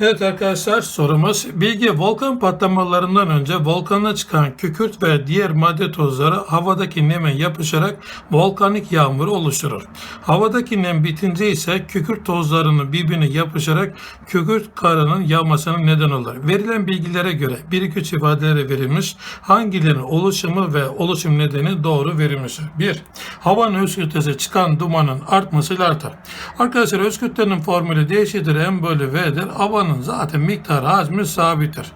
Evet arkadaşlar sorumuz bilgi volkan patlamalarından önce volkana çıkan kükürt ve diğer madde tozları havadaki neme yapışarak volkanik yağmur oluşturur. Havadaki nem bitince ise kükürt tozlarının birbirine yapışarak kükürt karının yağmasına neden olur. Verilen bilgilere göre bir iki üç ifadelere verilmiş hangilerinin oluşumu ve oluşum nedeni doğru verilmiştir. 1. Havanın öz çıkan dumanın artmasıyla artar. Arkadaşlar öz formülü D eşittir M bölü V'dir. Havanın zaten miktarı hacmi sabittir.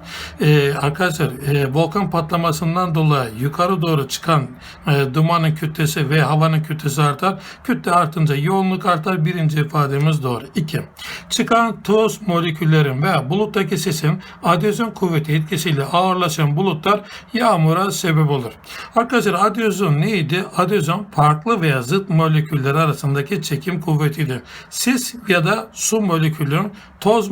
Ee, arkadaşlar e, volkan patlamasından dolayı yukarı doğru çıkan e, dumanın kütlesi ve havanın kütlesi artar. Kütle artınca yoğunluk artar. Birinci ifademiz doğru. 2. Çıkan toz moleküllerin veya buluttaki sesin adyazyon kuvveti etkisiyle ağırlaşan bulutlar yağmura sebep olur. Arkadaşlar adyazyon neydi? Adyazyon farklı veya zıt moleküller arasındaki çekim kuvvetidir. Sis ya da su molekülü toz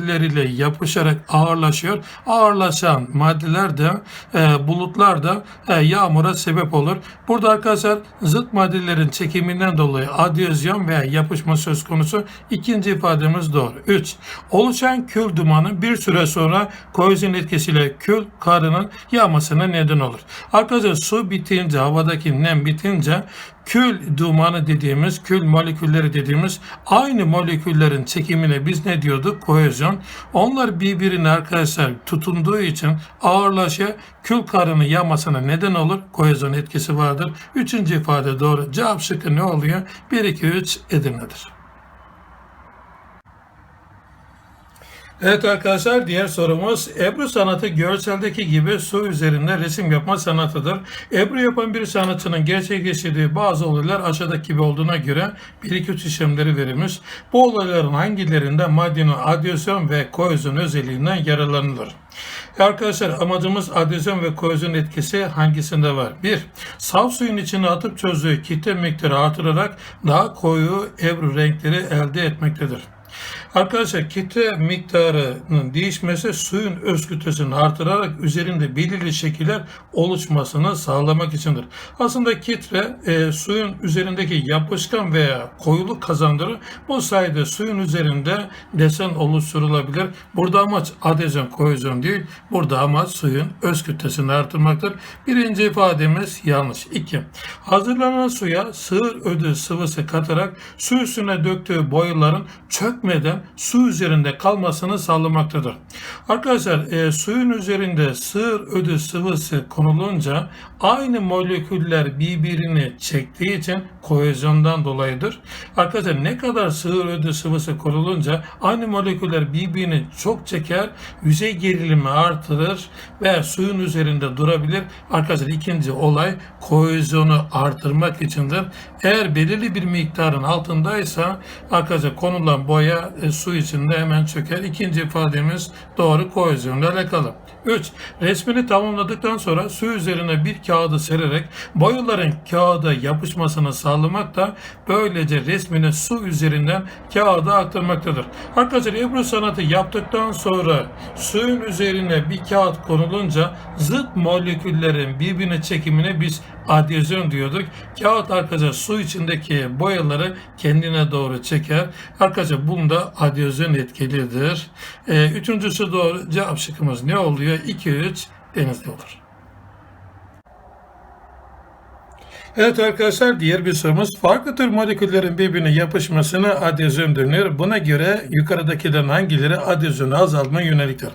molekülleriyle yapışarak ağırlaşıyor. Ağırlaşan maddeler de e, bulutlar da e, yağmura sebep olur. Burada arkadaşlar zıt maddelerin çekiminden dolayı adyazyon veya yapışma söz konusu. İkinci ifademiz doğru. 3. Oluşan kül dumanı bir süre sonra kohezyon etkisiyle kül karının yağmasına neden olur. Arkadaşlar su bitince havadaki nem bitince kül dumanı dediğimiz, kül molekülleri dediğimiz aynı moleküllerin çekimine biz ne diyorduk? Kohezyon. Onlar birbirine arkadaşlar tutunduğu için ağırlaşa kül karını yamasına neden olur. Kohezyon etkisi vardır. Üçüncü ifade doğru. Cevap şıkkı ne oluyor? 1, 2, 3 Edirne'dir. Evet arkadaşlar diğer sorumuz Ebru sanatı görseldeki gibi su üzerinde resim yapma sanatıdır. Ebru yapan bir sanatçının gerçekleştirdiği bazı olaylar aşağıdaki gibi olduğuna göre bir iki işlemleri verilmiş. Bu olayların hangilerinde maddenin adyasyon ve kohezyon özelliğinden yararlanılır? Arkadaşlar amacımız adyasyon ve kohezyon etkisi hangisinde var? 1. Saf suyun içine atıp çözdüğü kitle miktarı artırarak daha koyu ebru renkleri elde etmektedir. Arkadaşlar kitle miktarının değişmesi suyun öz kütlesini artırarak üzerinde belirli şekiller oluşmasını sağlamak içindir. Aslında kitle e, suyun üzerindeki yapışkan veya koyuluk kazandırır. Bu sayede suyun üzerinde desen oluşturulabilir. Burada amaç adezyon kohezyon değil. Burada amaç suyun öz kütlesini artırmaktır. Birinci ifademiz yanlış. 2. Hazırlanan suya sığır ödü sıvısı katarak su üstüne döktüğü boyaların çökmeden su üzerinde kalmasını sağlamaktadır. Arkadaşlar e, suyun üzerinde sığır ödü sıvısı konulunca aynı moleküller birbirini çektiği için kohezyondan dolayıdır. Arkadaşlar ne kadar sığır ödü sıvısı konulunca aynı moleküller birbirini çok çeker, yüzey gerilimi artırır ve suyun üzerinde durabilir. Arkadaşlar ikinci olay kohezyonu artırmak içindir. Eğer belirli bir miktarın altındaysa arkadaşlar konulan boya e, su içinde hemen çöker. İkinci ifademiz doğru kohezyonla alakalı. 3. Resmini tamamladıktan sonra su üzerine bir kağıdı sererek boyaların kağıda yapışmasını sağlamak da böylece resmini su üzerinden kağıda aktarmaktadır. Arkadaşlar Ebru sanatı yaptıktan sonra suyun üzerine bir kağıt konulunca zıt moleküllerin birbirine çekimine biz adyazyon diyorduk. Kağıt arkadaşlar su içindeki boyaları kendine doğru çeker. Arkadaşlar bunda adyazyon etkilidir. Ee, üçüncüsü doğru. Cevap şıkkımız ne oluyor? 2-3 denizli olur. Evet arkadaşlar diğer bir sorumuz farklı tür moleküllerin birbirine yapışmasına adyazyon denir. Buna göre yukarıdakilerin hangileri adyazyonu azaltma yöneliktir?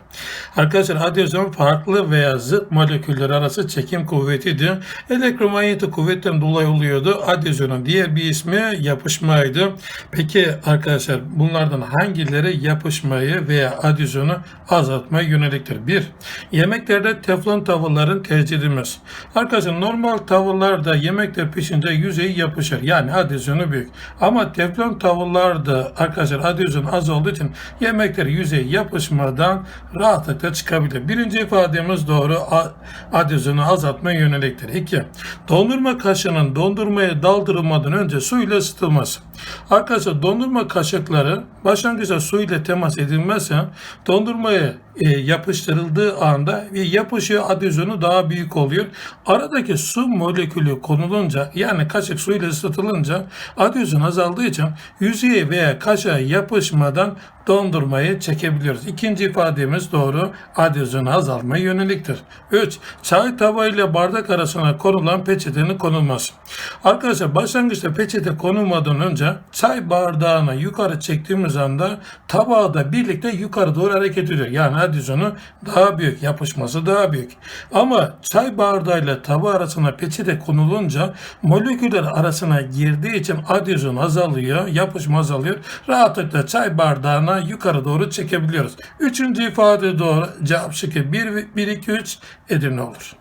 Arkadaşlar adyazyon farklı veya zıt moleküller arası çekim kuvvetidir. Elektromanyetik kuvvetten dolayı oluyordu. Adyazyonun diğer bir ismi yapışmaydı. Peki arkadaşlar bunlardan hangileri yapışmayı veya adyazyonu azaltmaya yöneliktir? 1. Yemeklerde teflon tavırların tercih edilmez. Arkadaşlar normal tavırlarda yemek yemekler pişince yüzeyi yapışır. Yani adyasyonu büyük. Ama teflon tavırlarda arkadaşlar adyasyonu az olduğu için yemekler yüzeyi yapışmadan rahatlıkla çıkabilir. Birinci ifademiz doğru. Adyasyonu azaltma yöneliktir. 2. Dondurma kaşığının dondurmaya daldırılmadan önce su ile ısıtılması. Arkadaşlar dondurma kaşıkları başlangıçta su ile temas edilmezse dondurmaya e, yapıştırıldığı anda ve yapışıyor adyasyonu daha büyük oluyor. Aradaki su molekülü konulu konulunca yani kaşık suyla ısıtılınca adyozun azaldığı için yüzeye veya kaşığa yapışmadan dondurmayı çekebiliyoruz. İkinci ifademiz doğru. Adyozun azalma yöneliktir. 3. Çay tabağı ile bardak arasına konulan peçetenin konulması. Arkadaşlar başlangıçta peçete konulmadan önce çay bardağını yukarı çektiğimiz anda tabağı birlikte yukarı doğru hareket ediyor. Yani adyozunu daha büyük, yapışması daha büyük. Ama çay bardağıyla tabağı arasına peçete konulunca moleküller arasına girdiği için adyozun azalıyor, yapışma azalıyor. Rahatlıkla çay bardağına yukarı doğru çekebiliyoruz. Üçüncü ifade doğru. Cevap şıkkı 1, 1 2, 3 Edirne olur.